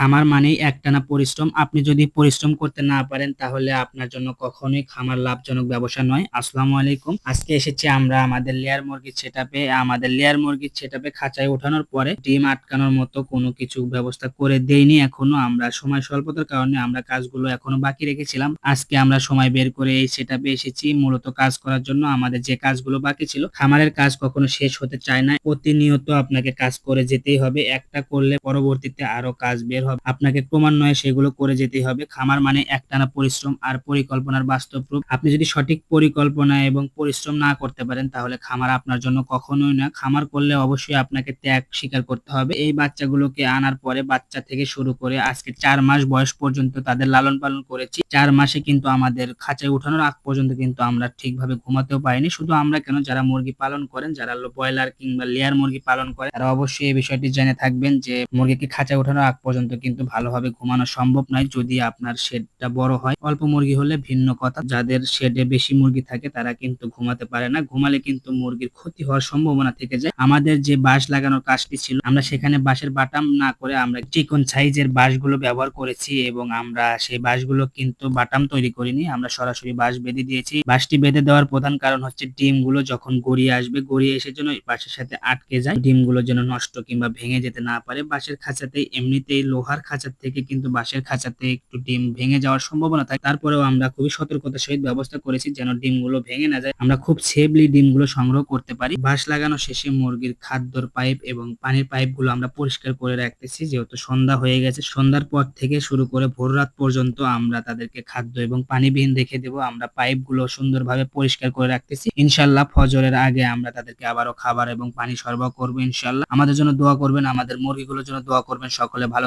খামার মানেই একটানা পরিশ্রম। আপনি যদি পরিশ্রম করতে না পারেন, তাহলে আপনার জন্য কখনোই খামার লাভজনক ব্যবসা নয়। আসসালামু আলাইকুম। আজকে এসেছি আমরা আমাদের লেয়ার মুরগির সেটাপে আমাদের লেয়ার মুরগির সেটাপে খাঁচায় ওঠানোর পরে ডিম আটকানোর মতো কোনো কিছু ব্যবস্থা করে দেইনি এখনও। আমরা সময় স্বল্পতার কারণে আমরা কাজগুলো এখনও বাকি রেখেছিলাম। আজকে আমরা সময় বের করে এই সেটাপে এসেছি। মূলত কাজ করার জন্য আমাদের যে কাজগুলো বাকি ছিল, খামারের কাজ কখনো শেষ হতে চায় না। প্রতিনিয়ত আপনাকে কাজ করে যেতেই হবে। একটা করলে পরবর্তীতে আরও কাজ বের হবে। আপনাকে ক্রমান্বয়ে সেগুলো করে যেতে হবে। খামার মানে একটানা পরিশ্রম আর পরিকল্পনার বাস্তব রূপ। আপনি যদি সঠিক পরিকল্পনা এবং পরিশ্রম না করতে পারেন, তাহলে খামার আপনার জন্য কখনোই না খামার করলে অবশ্যই আপনাকে ত্যাগ স্বীকার করতে হবে। এই বাচ্চাগুলোকে আনার পরে বাচ্চা থেকে শুরু করে আজকে চার মাস বয়স পর্যন্ত তাদের লালন পালন করেছি। চার মাসে কিন্তু আমাদের খাঁচায় উঠানোর আগ পর্যন্ত কিন্তু আমরা ঠিকভাবে ঘুমাতেও পারিনি। শুধু আমরা কেন? যারা মুরগি পালন করেন, যারা ব্রয়লার কিংবা লেয়ার মুরগি পালন করে তারা অবশ্যই এই বিষয়টি জেনে থাকবেন যে মুরগিকে খাঁচায় ওঠানোর আগ পর্যন্ত কিন্তু ভালোভাবে ঘুমানো সম্ভব নয় যদি আপনার শেডটা বড় হয়। অল্প মুরগি হলে ভিন্ন কথা। যাদের শেডে বেশি মুরগি থাকে, তারা কিন্তু ঘুমাতে পারে না। ঘুমালে কিন্তু মুরগির ক্ষতি হওয়ার সম্ভাবনা থেকে যায়। আমাদের যে বাঁশ লাগানোর কাজটি ছিল, আমরা সেখানে বাঁশের বাটাম না করে আমরা চিকন সাইজের বাঁশগুলো ব্যবহার করেছি এবং আমরা সেই বাঁশগুলো কিন্তু বাটাম তৈরি করিনি। আমরা সরাসরি বাঁশ বেঁধে দিয়েছি। বাঁশটি বেঁধে দেওয়ার প্রধান কারণ হচ্ছে ডিমগুলো যখন গড়িয়ে আসবে, গড়িয়ে এসে যেন বাঁশের সাথে আটকে যায়। ডিমগুলো যেন নষ্ট কিংবা ভেঙে যেতে না পারে। বাঁশের খাঁচাতেই এমনিতেই লোহার খাঁচার থেকে কিন্তু বাঁশের খাঁচাতে একটু ডিম ভেঙে যাওয়ার সম্ভাবনা থাকে। তারপরেও আমরা খুবই সতর্কতার সহিত ব্যবস্থা করেছি যেন ডিমগুলো ভেঙে না যায়। আমরা খুব সেফলি ডিমগুলো সংগ্রহ করতে পারি। বাঁশ লাগানো শেষে মুরগির খাদ্যর পাইপ এবং পানির পাইপগুলো আমরা পরিষ্কার করে রাখতেছি। যেহেতু সন্ধ্যা হয়ে গেছে, সন্ধ্যার পর থেকে শুরু করে ভোর রাত পর্যন্ত আমরা তাদেরকে খাদ্য এবং পানিবিহীন রেখে দেবো। আমরা পাইপগুলো সুন্দরভাবে পরিষ্কার করে রাখতেছি। ইনশাল্লাহ ফজরের আগে আমরা তাদেরকে আবারও খাবার এবং পানি সরবরাহ করব ইনশাল্লাহ আমাদের জন্য দোয়া করবেন, আমাদের মুরগিগুলোর জন্য দোয়া করবেন। সকলে ভালো